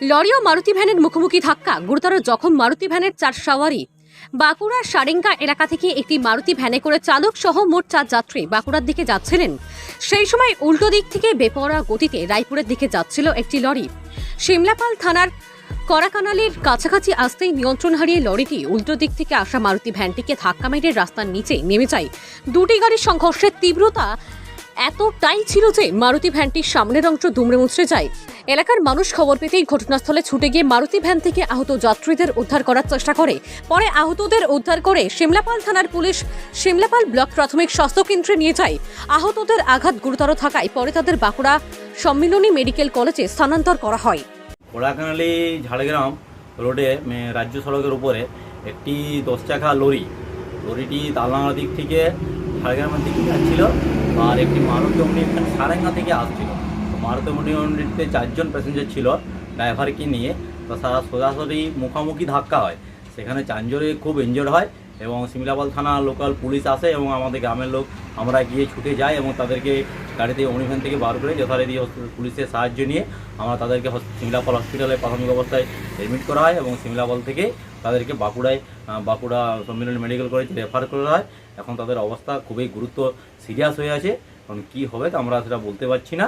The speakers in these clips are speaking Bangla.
লরি ও মারুতি ভ্যানের মুখোমুখি ধাক্কা, গুরুতর জখম মারুতি ভ্যানের চার সাওয়ারি। বাঁকুড়ার সারেঙ্গা এলাকা থেকে একটি মারুতি ভ্যানে করে চালক সহ মোট চার যাত্রী বাঁকুড়ার দিকে যাচ্ছিলেন। সেই সময় উল্টো দিক থেকে বেপরোয়া গতিতে রায়পুরের দিকে যাচ্ছিল একটি লরি। সিমলাপাল থানার করাকানালের কাছাকাছি আসতেই নিয়ন্ত্রণ হারিয়ে লরিটি উল্টো দিক থেকে আসা মারুতি ভ্যানটিকে ধাক্কা মেরে রাস্তার নিচে নেমে যায়। দুটি গাড়ির সংঘর্ষের তীব্রতা এতটাই ছিল যে মারুতি ভ্যানটির সামনের অংশ দুমড়ে মুচড়ে যায়। এলাকার মানুষ খবর পেতেই ঘটনাস্থলে ছুটে গিয়ে মারুতি ভ্যান থেকে আহত যাত্রীদের উদ্ধার করার চেষ্টা করে। পরে আহতদের উদ্ধার করে সিমলাপাল থানার পুলিশ সিমলাপাল ব্লক প্রাথমিক স্বাস্থ্য কেন্দ্রে নিয়ে যায়। আহতদের আঘাত গুরুতর থাকায় পরে তাদের বাঁকুড়া সম্মিলনী মেডিকেল কলেজে স্থানান্তর করা হয়। কোড়াকানালি ঝাড়গ্রাম রোডে রাজ্য সড়কের উপরে একটি দশ চাকা লরি। লরিটি তালনার দিক থেকে ঝাড়গ্রামের দিকে যাচ্ছিল। আর একটি মারুতি অমনি সারেঙ্গা থেকে আসছিল। তো মারুতি অমনিতে চারজন প্যাসেঞ্জার ছিল ড্রাইভারকে নিয়ে। তো সারা সোজাসুজি মুখোমুখি ধাক্কা হয়। সেখানে চারজনে খুব ইনজোর্ড হয় এবং সিমলাপাল থানা লোকাল পুলিশ আসে এবং আমাদের গ্রামের লোক আমরা গিয়ে ছুটে যাই এবং তাদেরকে গাড়িতে অনিভ্যান থেকে বার করে যথারীতি পুলিশের সাহায্য নিয়ে আমরা তাদেরকে সিমলাপাল হসপিটালে প্রাথমিক অবস্থায় এডমিট করা হয় এবং সিমলাপাল থেকে তাদেরকে বাঁকুড়ায় বাঁকুড়া সম্মিলন মেডিকেল কলেজ রেফার করা হয়। এখন তাদের অবস্থা খুবই গুরুত্ব সিরিয়াস হয়ে আছে। এখন কী হবে তা আমরা সেটা বলতে পারছি না।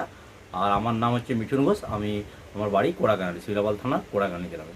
আর আমার নাম হচ্ছে মিঠুন ঘোষ, আমি আমার বাড়ি কোড়াকানালি শিলাবাল থানা কোড়াকানি গ্রামে।